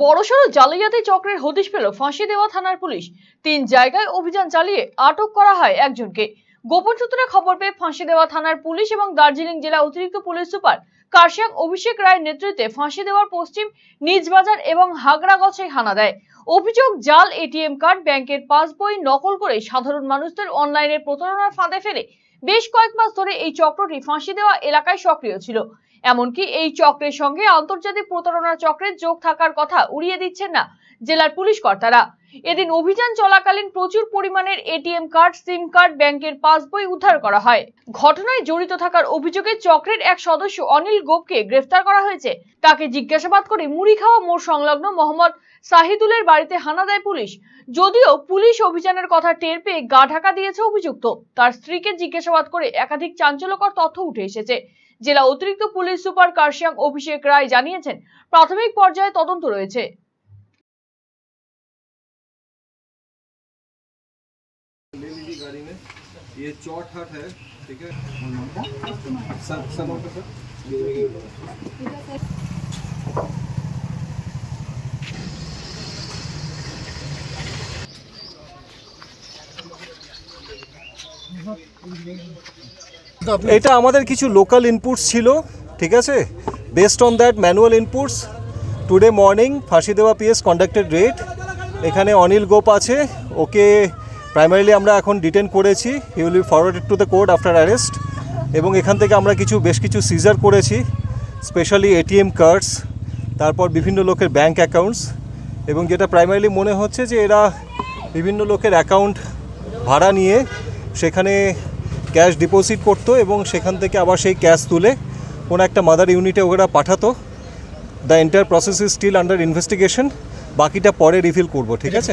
বড়সড় জালিয়াতি চক্রের হদিশ পেল ফাঁসি দেওয়া থানার পুলিশ। তিন জায়গায় অভিযান চালিয়ে আটক করা হয় একজনকে। গোপন সূত্রে খবর পেয়ে ফাঁসি দেওয়া থানার পুলিশ এবং দার্জিলিং জেলা অতিরিক্ত পুলিশ সুপার কার্শিয়াং অভিষেক রায়ের নেতৃত্বে ফাঁসি দেওয়ার পশ্চিম নিজবাজার এবং হাগড়াগছে হানা দেয়। অভিযোগ, জাল, এটিএম কার্ড, ব্যাংকের পাসবই নকল করে সাধারণ মানুষদের অনলাইনে প্রতারণার ফাঁদে ফেলে। বেশ কয়েক মাস ধরে এই চক্রটি ফাঁসি দেওয়া এলাকায় সক্রিয় ছিল। এমনকি এই চক্রের সঙ্গে আন্তর্জাতিক প্রতারণা চক্রের যোগ থাকার কথা উড়িয়ে দিচ্ছেন না জেলার পুলিশ কর্তারা। এদিন অভিযান চলাকালীন প্রচুর পরিমাণের এটিএম কার্ড, সিম কার্ড, ব্যাংকের পাসবই উদ্ধার করা হয়। ঘটনায় জড়িত থাকার অভিযোগে চক্রের এক সদস্য অনিল গোপকে গ্রেফতার করা হয়েছে। তাকে জিজ্ঞাসাবাদ করে মুড়ি খাওয়া মোড় সংলগ্ন মোহাম্মদ সাহিদুলের বাড়িতে হানা দেয় পুলিশ। যদিও পুলিশ অভিযানের কথা টের পেয়ে গা ঢাকা দিয়েছে অভিযুক্ত। তার স্ত্রীকে জিজ্ঞাসাবাদ করে একাধিক চাঞ্চল্যকর তথ্য উঠে এসেছে। জেলা অতিরিক্ত পুলিশ সুপার কার্শিয়াং অভিষেক রায় জানিয়েছেন প্রাথমিক পর্যায়ে তদন্ত রয়েছে ले लीजिए गाड़ी में ये चौट हट है ठीक है सर सर नंबर सर এটা আমাদের কিছু লোকাল ইনপুটস ছিল, ঠিক আছে? Based on that manual inputs today morning ফাঁসি দেওয়া পিএস কন্ডাক্টেড রেড এখানে অনিল গোপ আছে, ওকে প্রাইমারিলি আমরা এখন ডিটেন করেছি। He will be forwarded to the court after arrest এবং এখান থেকে আমরা কিছু, বেশ কিছু সিজার করেছি স্পেশালি এটিএম কার্ডস তারপর বিভিন্ন লোকের ব্যাংক অ্যাকাউন্টস এবং যেটা প্রাইমারিলি মনে হচ্ছে যে এরা বিভিন্ন লোকের অ্যাকাউন্ট ভাড়া নিয়ে সেখানে ক্যাশ ডিপোজিট করতো এবং সেখান থেকে আবার সেই ক্যাশ তুলে কোনো একটা মাদার ইউনিটে ওরা পাঠাতো। The entire process is still under investigation. বাকিটা পরে রিফিল করব, ঠিক আছে?